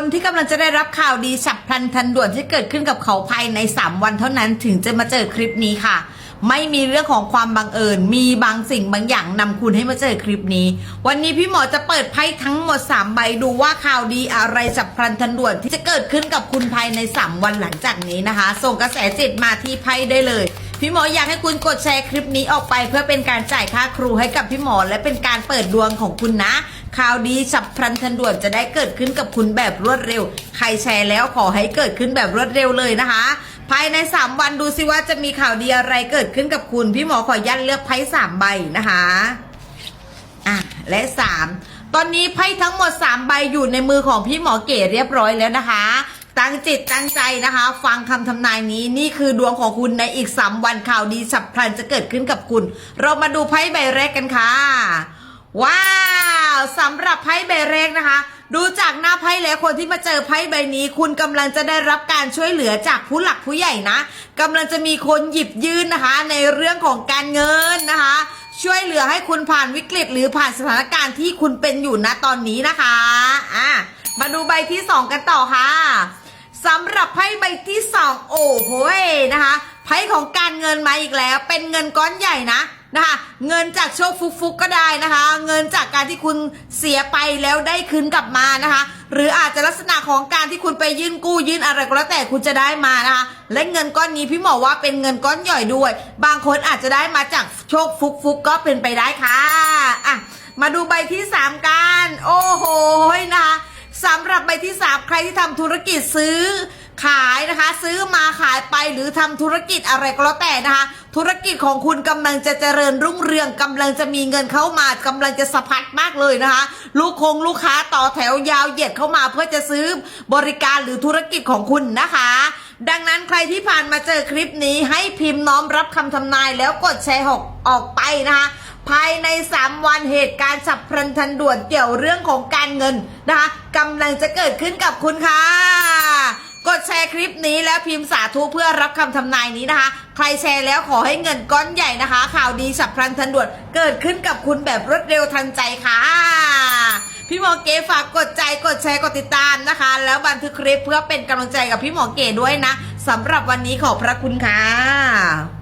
คนที่กำลังจะได้รับข่าวดีฉับพลันทันด่วนที่เกิดขึ้นกับเขาภายใน 3 วันเท่านั้นถึงจะมาเจอคลิปนี้ค่ะ ไม่มีเรื่องของความบังเอิญ มีบางสิ่งบางอย่างนำคุณให้มาเจอคลิปนี้ วันนี้พี่หมอจะเปิดไพ่ทั้งหมด 3 ใบดูว่าข่าวดีอะไรฉับพลันทันด่วนที่จะเกิดขึ้นกับคุณภายใน 3 วันหลังจากนี้นะคะ ส่งกระแสจิตมาที่ไพ่ได้เลยพี่หมออยากให้คุณกดแชร์คลิปนี้ออกไป เพื่อเป็นการจ่ายค่าครูให้กับพี่หมอและเป็นการเปิดดวงของคุณนะ ข่าวดีฉับพลันทันด่วนจะได้เกิดขึ้นกับคุณแบบรวดเร็ว ใครแชร์แล้วขอให้เกิดขึ้นแบบรวดเร็วเลยนะคะ ภายใน 3 วันดูซิว่าจะมีข่าวดีอะไรเกิดขึ้นกับคุณ พี่หมอขอยันเลือกไพ่สามใบนะคะอะและ 3 ตอนนี้ไพ่ทั้งหมด 3 ใบอยู่ในมือของพี่หมอเก๋เรียบร้อยแล้วนะคะตั้งจิตตั้งใจนะคะ ฟังคำทำนายนี้นี่คือดวงของคุณในอีก 3 วันข่าวดีฉับพลันจะเกิดขึ้นกับคุณ เรามาดูไพ่ใบแรกกันค่ะ ว้าว สำหรับไพ่ใบแรกนะคะ ดูจากหน้าไพ่แล้วคนที่มาเจอไพ่ใบนี้ คุณกำลังจะได้รับการช่วยเหลือจากผู้หลักผู้ใหญ่นะกำลังจะมีคนหยิบยื่นนะคะ ในเรื่องของการเงินนะคะ ช่วยเหลือให้คุณผ่านวิกฤต หรือผ่านสถานการณ์ที่คุณเป็นอยู่ณตอนนี้นะคะอะมาดูใบที่สองกันต่อค่ะสำหรับไพ่ใบที่สองโอ้โหยนะคะไพ่ของการเงินมาอีกแล้ว เป็นเงินก้อนใหญ่นะ นะคะเงินจากโชคฟุกๆก็ได้นะคะ เงินจากการที่คุณเสียไปแล้วได้คืนกลับมานะคะ หรืออาจจะลักษณะของการที่คุณไปยื่นกู้ยื่นอะไรก็แล้วแต่คุณจะได้มานะคะ และเงินก้อนนี้พี่หมอว่าเป็นเงินก้อนใหญ่ด้วย บางคนอาจจะได้มาจากโชคฟุกๆก็เป็นไปได้ค่ะอะมาดูใบที่สามกันโอ้โหนะคะสำหรับใบที่สามใครที่ทำธุรกิจซื้อขายนะคะ ซื้อมา หรือทำธุรกิจอะไรก็แล้วแต่นะคะ ธุรกิจของคุณกำลังจะเจริญรุ่งเรืองกำลังจะมีเงินเข้ามากำลังจะสะพัดมากเลยนะคะ ลูกคงลูกค้าต่อแถวยาวเหยียดเข้ามาเพื่อจะซื้อบริการหรือธุรกิจของคุณนะคะ ดังนั้นใครที่ผ่านมาเจอคลิปนี้ให้พิมพ์น้อมรับคำทำนายแล้วกดแชร์ออกออกไปนะคะภายใน 3 วันเหตุการณ์ฉับพลันทันด่วนเกี่ยวเรื่องของการเงินนะคะกำลังจะเกิดขึ้นกับคุณค่ะ กดแชร์คลิปนี้แล้วพิมพ์สาธุเพื่อรับคำทำนายนี้นะคะ ใครแชร์แล้วขอให้เงินก้อนใหญ่นะคะ ข่าวดีฉับพลันทันด่วนเกิดขึ้นกับคุณแบบรวดเร็วทันใจค่ะ พี่หมอเก๋ฝากกดใจกดแชร์กดติดตามนะคะ แล้วบันทึกคลิปเพื่อเป็นกำลังใจกับพี่หมอเก๋ด้วยนะสำหรับวันนี้ขอบพระคุณค่ะ